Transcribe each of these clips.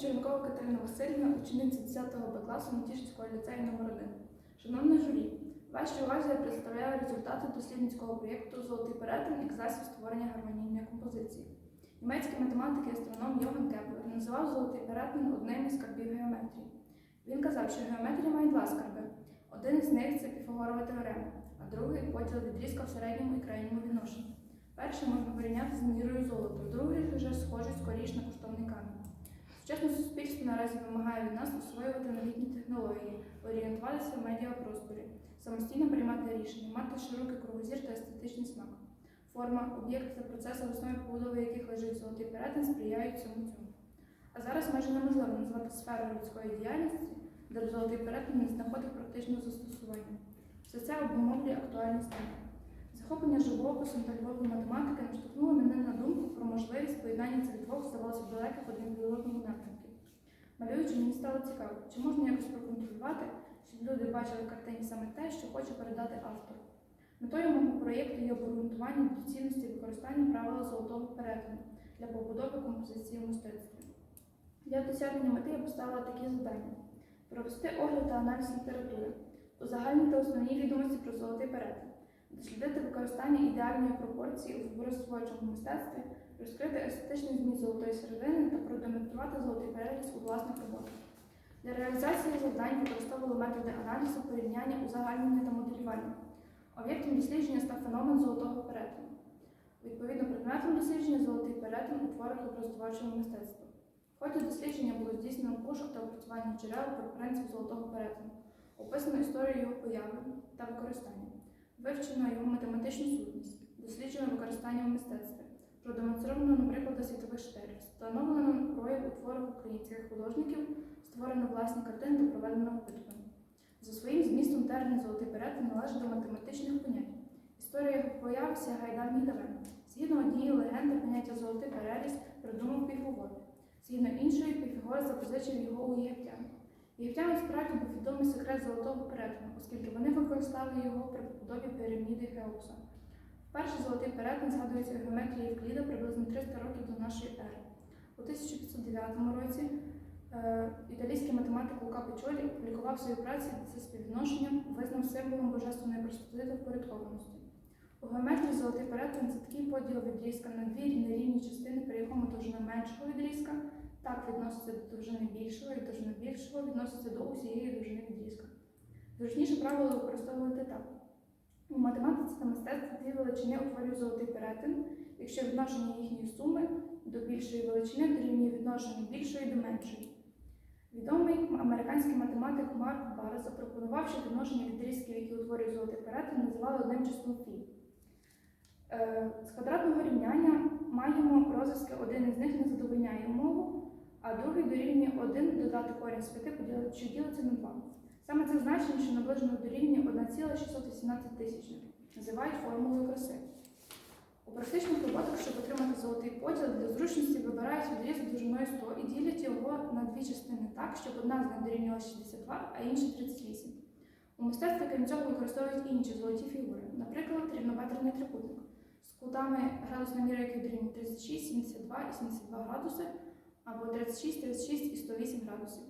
Черенкова Катерина Васильівна, учениця 10 Б класу Матішинського ліцею номер 1 Шановне журі, вашій увазі я представляю результати дослідницького проєкту Золотий перетин як засіб створення гармонійної композиції. Німецький математик і астроном Йоганн Кеплер називав золотий перетин одним із скарбів геометрії. Він казав, що геометрія має два скарби. Один із них це піфагорова теорема, а другий поділ відрізка в середньому і крайньому відношенні. Перший можна порівняти з мірою золота, другий вже схожий скоріш на коштовний камінь. Сучасне суспільство наразі вимагає від нас освоювати новітні технології, орієнтуватися в медіапросторі, самостійно приймати рішення, мати широкий кругозір та естетичний смак. Форма, об'єкт та процеси, в основі побудови яких лежить золотий перетин, сприяють цьому цьому. А зараз майже неможливо назвати сферу людської діяльності, де золотий перетин не знаходить практичного застосування. Все це обумовлює актуальність теми. Захоплення живописом та любов'ю математики наштовхнуло мене на думку про можливість поєднання цих двох, здавалося, далеких один від одного. Малюючи, мені стало цікаво, чи можна якось проконтролювати, щоб люди бачили в картині саме те, що хоче передати автор. Метою мого проєкту є обґрунтування доцільності використання правила золотого перетину для побудови композиції в мистецтві. Для досягнення мети я поставила такі завдання: провести огляд та аналіз літератури, узагальнити основні відомості про золотий перетин, дослідити використання ідеальної пропорції у фігуристворчому мистецтві, розкрити естетичний зміст золотої середини та продемонструвати золотий переріз у власних роботах. Для реалізації завдань використовували методи аналізу, порівняння, узагальнення та моделювання. Об'єктом дослідження став феномен золотого перетину. Відповідно, предметом дослідження золотий перетин у творах образотворчого мистецтва. В ході дослідження було здійснено пошук та опрацювання джерел про принцип золотого перетину, описано історію його появи та використання, вивчено його математичну сутність, досліджено використання в мистецтві, продемонстровано на прикладах світових штерів, встановлено прояв у творах українських художників, створено власні картини та проведено опитування. За своїм змістом термін золотий перетин належить до математичних понять. Історія його появи сягає давніх. Згідно однієї легенди, поняття золотий переріз придумав Піфагор. Згідно іншої, Піфагор запозичив його у єгиптян. Єгиптянам справді був відомий секрет золотого перетину, оскільки вони використали його при побудові піраміди Хеопса. Перший золотий перетин згадується у геометрії Евкліда приблизно 300 років до нашої ери. У 1509 році е, італійський математик Лука Печолі опублікував свою працю за співвідношенням, визнав символом божественної простоти та впорядкованості. У геометрії золотий перетин це такий поділ відрізка на дві нерівні частини, при якому довжина меншого відрізка так відноситься до довжини більшого, і довжина більшого відноситься до усієї довжини відрізка. Зручніше правило використовувати так. У математиці та мистецтві дві величини утворюють золотий перетин, якщо відношення їхньої суми до більшої величини дорівнює відношенню більшої до меншої. Відомий американський математик Марк Бар запропонував, що відношення відрізків, які утворюють золотий перетин, називали одним числом фі. Е, З квадратного рівняння маємо розв'язки, один із них не задовольняє умову, а другий дорівнює 1 додати корінь з 5, що ділиться на 2. Саме це значення, що наближено дорівнює 1,618 тисячних, називають формулою краси. У практичних роботах, щоб отримати золотий поділ, для зручності вибирають відрізок довжиною 100 і ділять його на дві частини так, щоб одна з них дорівнювала 62, а інша 38. У мистецтві крім цього використовують інші золоті фігури, наприклад, рівнобедрений трикутник з кутами градусна міра, яких дорівнює 36, 72 і 72 градуси, або 36, 36 і 108 градусів.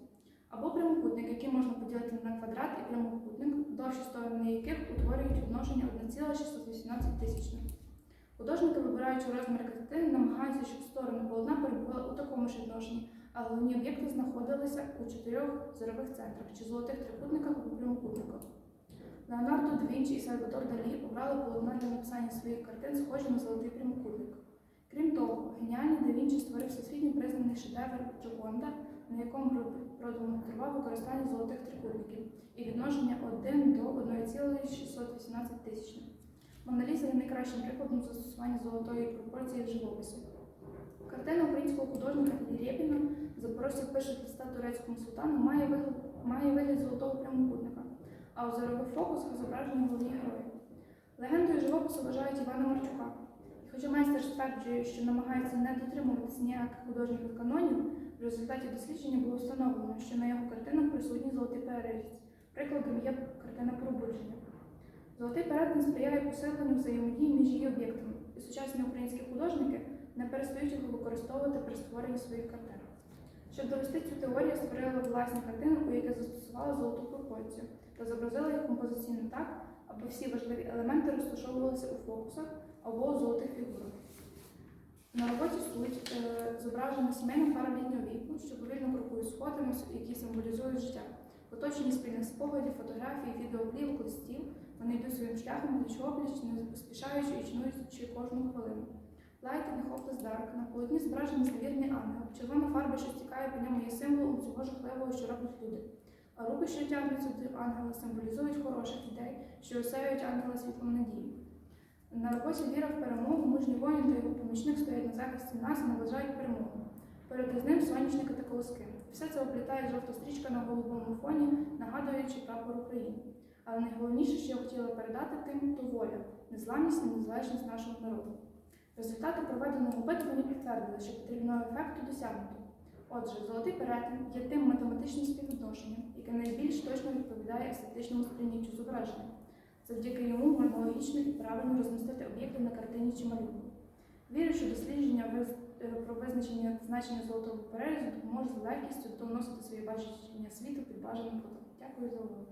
Або прямокутник, який можна поділити на квадрат і прямокутник, довші сторони яких утворюють відношення 1,618 тисячних. Художники, вибираючи розмір картини, намагаються, щоб сторони полотна перебували у такому ж відношенні, а головні об'єкти знаходилися у чотирьох зорових центрах чи золотих трикутниках або прямокутниках. Леонардо да і Сальвадор Далі обрали полотна для написання своїх картин, схожі на золотий прямокутник. Геніальний да створив всесвітньо признаний шедевр Джоконда, на якому продемонстрував використання золотих трикутників і відношення 1 до 1,618 тисячних. Моноліза є найкращим прикладом застосування золотої пропорції в живописі. Картина українського художника Рєпіна Запорожця пише Христа турецькому султану має вигляд, має вигляд золотого прямокутника, а у зорових фокусах зображені головні герої. Легендою живопису вважають Івана Марчука. Хоча майстер стверджує, що намагається не дотримуватися ніяких художніх канонів, в результаті дослідження було встановлено, що на його картинах присутній золотий переріз. Прикладом є картина пробудження. Золотий перетин сприяє посиленню взаємодії між її об'єктами, і сучасні українські художники не перестають його використовувати при створенні своїх картин. Щоб довести цю теорію, створила власну картину, у якій застосувала золоту пропорцію та зобразила їх композиційно так, аби всі важливі елементи розташовувалися у фокусах або золотих фігурах. На роботі суть е, зображена сімейна пара літнього віку, що повільно крокує сходами, які символізують життя. В оточенні спільних спогадів, фотографій, відеоплівок, листів, вони йдуть своїм шляхом пліч-опліч, не поспішаючи і чинуючи кожну хвилину. Lighting Hopeless Dark на полотні зображений зневірний ангел. Червона фарба, що стікає по ньому, є символом цього жахливого, що роблять люди. А руки, що тягнуться до ангела, символізують хороших людей, що осяють ангела світлом надії. На роботі віра в перемогу, мужній воїн та його помічник стоять на захисті нас і наближають перемогу. Перед ним сонячники та колоски. Все це оплітає жовта стрічка на голубому фоні, нагадуючи прапор України. Але найголовніше, що я хотіла передати тим, то воля, незламність і незалежність нашого народу. Результати проведеного опитування підтвердили, що потрібного ефекту досягнуто. Отже, золотий перетин є тим математичним співвідношенням, яке найбільш точно відповідає естетичному сприйняттю зображення. Завдяки йому можна логічно і правильно розмістити об'єкти на картині чи малюнку. Вірю, що дослідження е, про визначення значення золотого перерізу допоможе з легкістю доносити своє бачення світу під бажаним кутом. Дякую за увагу.